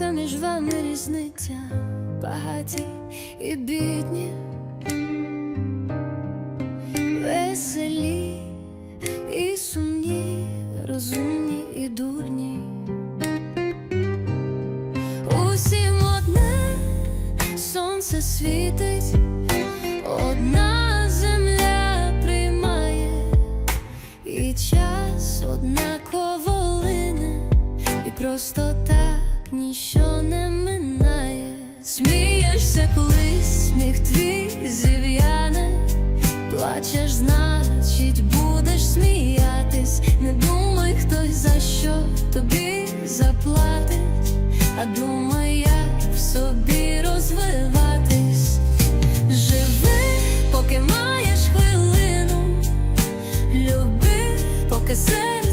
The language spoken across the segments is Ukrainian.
яка між вами різниця, багаті і бідні, веселі і сумні, розумні і дурні. Усім одне сонце світить, одна земля приймає, і час однаково лине, і просто так ніщо не минає. Смієшся, коли сміх твій зів'яне, плачеш, значить, будеш сміятись. Не думай, хтось за що тобі заплатить, а думай, як в собі розвиватись. Живи, поки маєш хвилину, люби, поки серце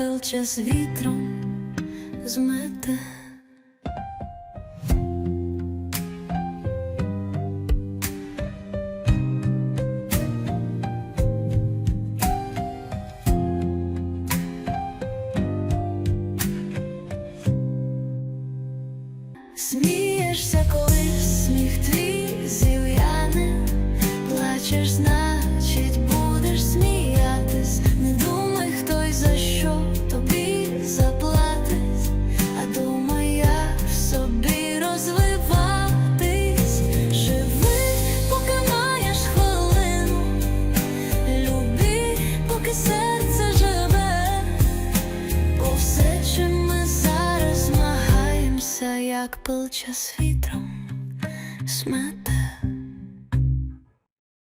як час вітром змете. Смієшся, як пил час вітром смете.